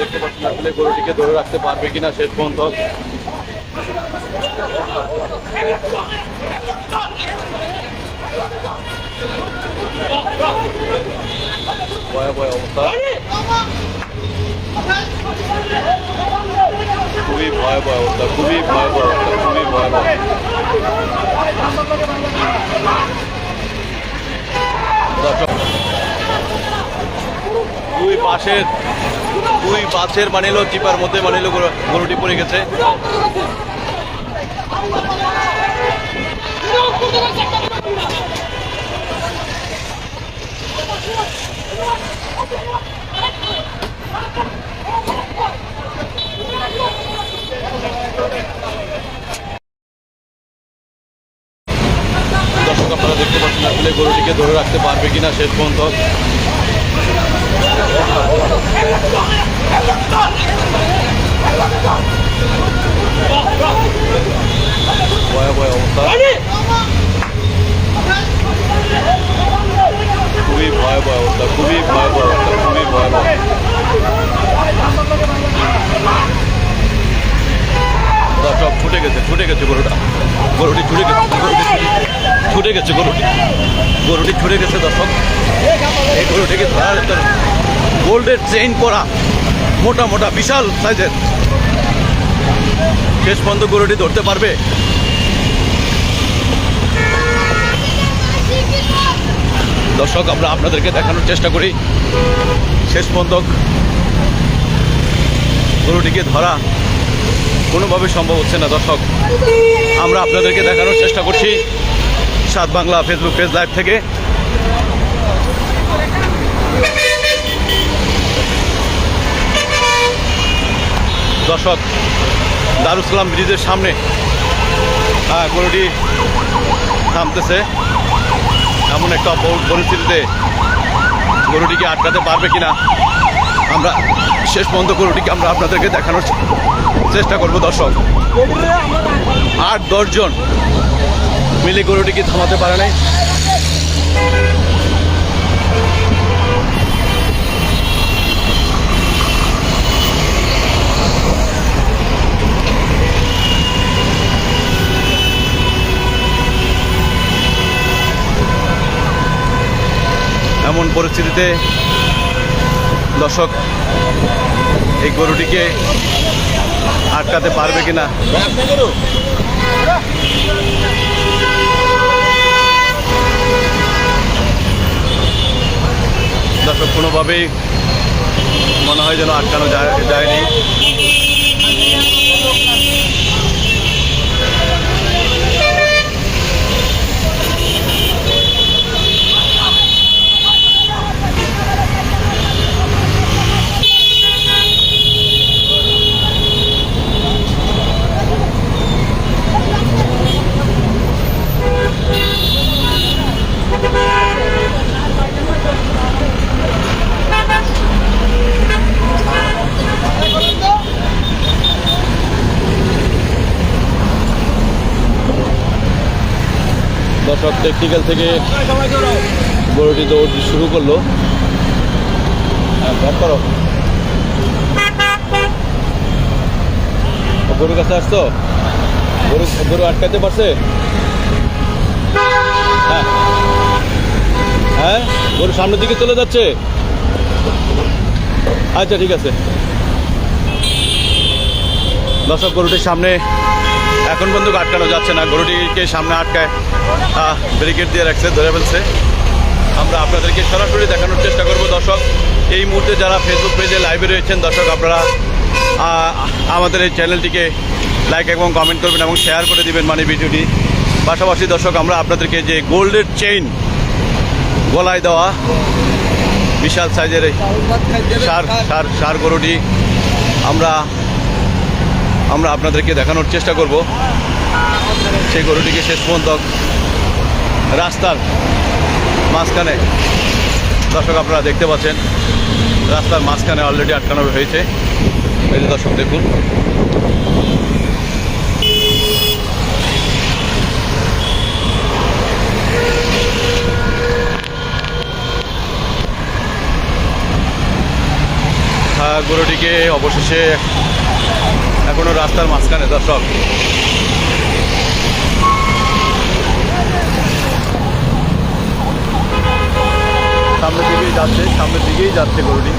দেখতে পাচ্ছেন আসলে গরুটিকে ধরে রাখতে পারবে কিনা শেষ পর্যন্ত। ভয়াবহ অবস্থা। খুবই ভয়াবহ অবস্থা খুবই ভয়াবহ অবস্থা খুবই ভয়াবহ। দর্শক, দুই পাশের, দুই বাসের মানিলো চিপার মধ্যে মানিলো গরুটি পড়ে গেছে। দর্শক, আপনারা দেখতে পাচ্ছেন আসলে গরুটিকে ধরে রাখতে পারবে কিনা শেষ পর্যন্ত। ভয়াবহ অবস্থা খুবই ভয়াবহ অবস্থা খুবই ভয়াবহ অবস্থা খুবই ভয়াবহ দর্শক ছুটে গেছে ছুটে গেছে গরুটা গরুটি ছুটে গেছে গরুটি ছুটে গেছে গরুটি গরুটি ছুটে গেছে দর্শক এই গরুটিকে ধরার গোল্ডের চেইন করা মোটা মোটা বিশাল সাইজের শেষ পর্যন্ত গরুটি ধরতে পারবে? দর্শক, আমরা আপনাদেরকে দেখানোর চেষ্টা করি। শেষ পর্যন্ত গরুটিকে ধরা কোনোভাবে সম্ভব হচ্ছে না, দর্শক। আমরা আপনাদেরকে দেখানোর চেষ্টা করছি সাত বাংলা ফেসবুক পেজ লাইভ থেকে। দর্শক দারুসালাম ব্রিজের সামনে। হ্যাঁ গরুটি থামতেছে। এমন একটা পরিস্থিতিতে গরুটিকে আটকাতে পারবে কিনা, আমরা শেষ পর্যন্ত গরুটিকে আমরা আপনাদেরকে দেখানোর চেষ্টা করব, দর্শক। আট দশজন মিলে গরুটিকে থামাতে পারে নাই। পরিস্থিতিতে দর্শক এই গরুটিকে আটকাতে পারবে কিনা? দর্শক, কোনোভাবেই মনে হয় যেন আটকানো যায় যায়নি। দর্শক টেকনিক্যাল থেকে গরুটি দৌড় শুরু করল। ব্যাক করো গরুর কাছে আসছো? গরু গরু আটকাতে পারছে? হ্যাঁ। হ্যাঁ গরু সামনের দিকে চলে যাচ্ছে। আচ্ছা ঠিক আছে। দর্শক, গরুটির সামনে এখন পর্যন্ত আটকানো যাচ্ছে না, গরুটিকে সামনে আটকায় ব্যারিকেড দিয়ে রাখছে, ধরে ফেলছে। আমরা আপনাদেরকে সরাসরি দেখানোর চেষ্টা করব, দর্শক। এই মুহূর্তে যারা ফেসবুক পেজে লাইভে রয়েছেন, দর্শক, আপনারা আমাদের এই চ্যানেলটিকে লাইক এবং কমেন্ট করবেন এবং শেয়ার করে দিবেন মানে ভিডিওটি পাশাপাশি, দর্শক, আমরা আপনাদেরকে যে গোল্ডের চেইন গলায় দেওয়া বিশাল সাইজের সার সার সার গরুটি আমরা আমরা আপনাদেরকে দেখানোর চেষ্টা করব। সেই গরুটিকে শেষ পর্যন্ত রাস্তার মাঝখানে, দর্শক আপনারা দেখতে পাচ্ছেন, রাস্তার মাঝখানে অলরেডি আটকানো হয়েছে এই যে দর্শক দেখুন। গরুটিকে অবশেষে এখনও রাস্তার মাঝখানে দর্শক। সামনের দিকেই যাচ্ছে সামনের দিকেই যাচ্ছে গরুটি।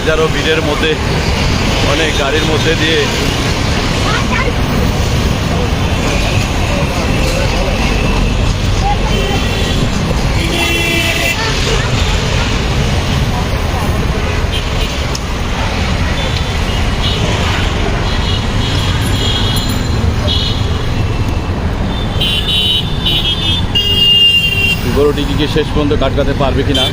হাজারো ভিড়ের মধ্যে অনেক গাড়ির মধ্যে দিয়ে গরুটি কি শেষ পর্যন্ত কাটকাতে পারবে কিনা?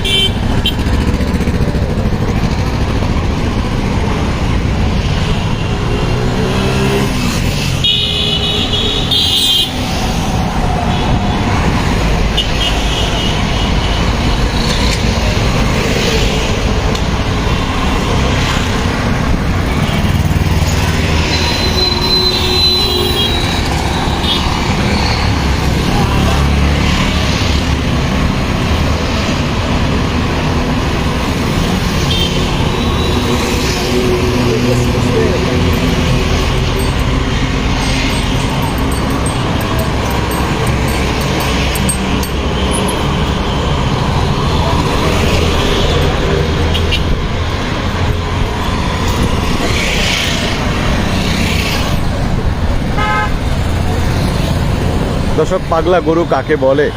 দর্শক, পাগলা গরু কাকে বলে?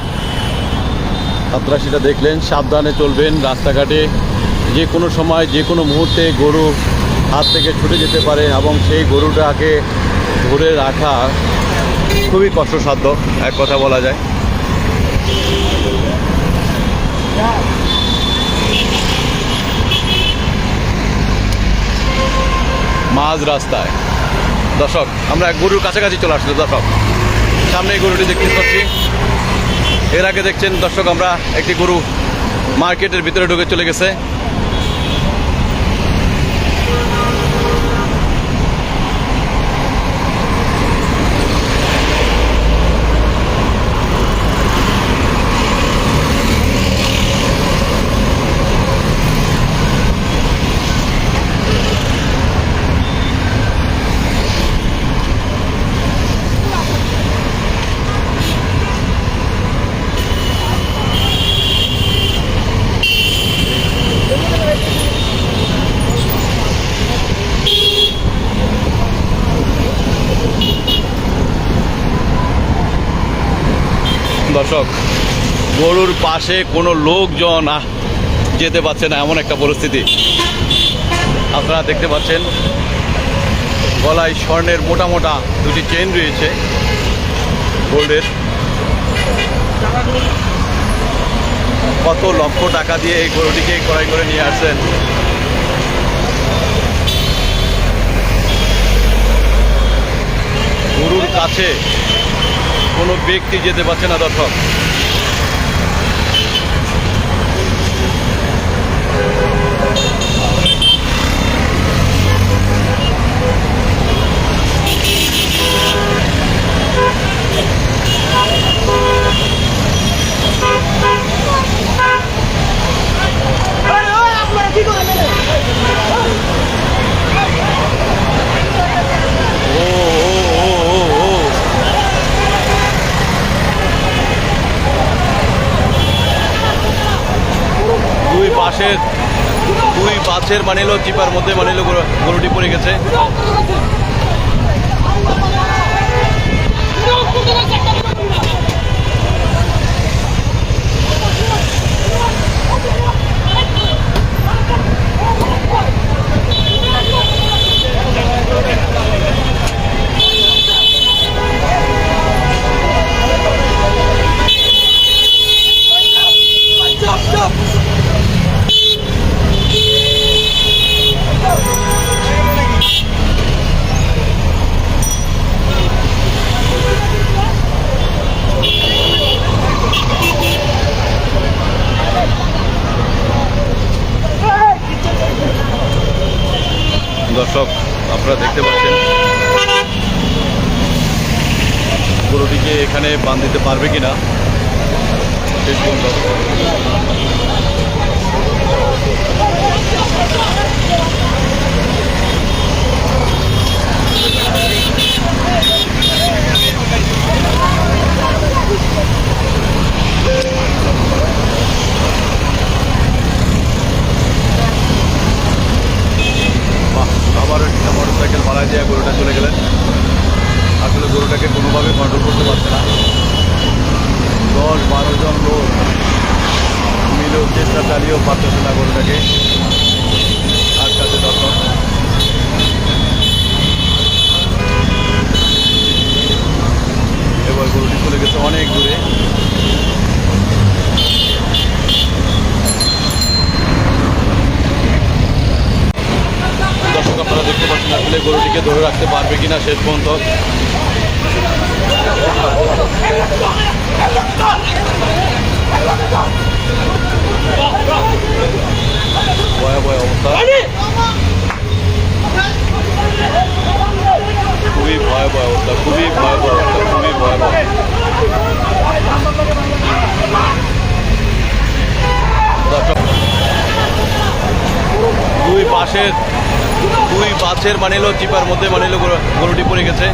আপনারা সেটা দেখলেন, সাবধানে চলবেন রাস্তাঘাটে। যে কোনো সময়, যে কোনো মুহূর্তে গরু হাত থেকে ছুটে যেতে পারে এবং সেই গরুটাকে ধরে রাখা খুবই কষ্টসাধ্য, এক কথা বলা যায়। মাঝ রাস্তায়। দর্শক, আমরা গরুর কাছাকাছি চলে আসলো দর্শক। সামনে গরুটি দেখতে পাচ্ছি। এর আগে দেখছেন দর্শক, আমরা একটি গরু মার্কেটের ভিতরে ঢুকে চলে গেছে। দর্শক, গরুর পাশে কোনো লোকজন যেতে পারছে না, এমন একটা পরিস্থিতি। আপনারা দেখতে পাচ্ছেন, গলায় স্বর্ণের মোটা মোটা দুটি চেন রয়েছে, গোল্ডের। কত লক্ষ টাকা দিয়ে এই গরুটিকে ক্রয় করে নিয়ে আসছেন। গরুর কাছে কোনো ব্যক্তি যেতে পারছে না দর্শক। দুই বাসের মানিল জিপার মধ্যে মানিল গরু- গরুটি পড়ে গেছে। দর্শক আপনারা দেখতে পাচ্ছেন। গরুটিকে এখানে বান দিতে পারবে কিনা শেষ পর্যন্ত। আসলে ধরে রাখতে পারবে কিনা শেষ পর্যন্ত। ভয়াবহ অবস্থা। খুবই ভয়াবহ অবস্থা, খুবই ভয়াবহ অবস্থা, খুবই ভয়াবহ। দুই পাশের দুই বাসের মানিল চিপার মধ্যে মানিল গরুটি পড়ে গেছে।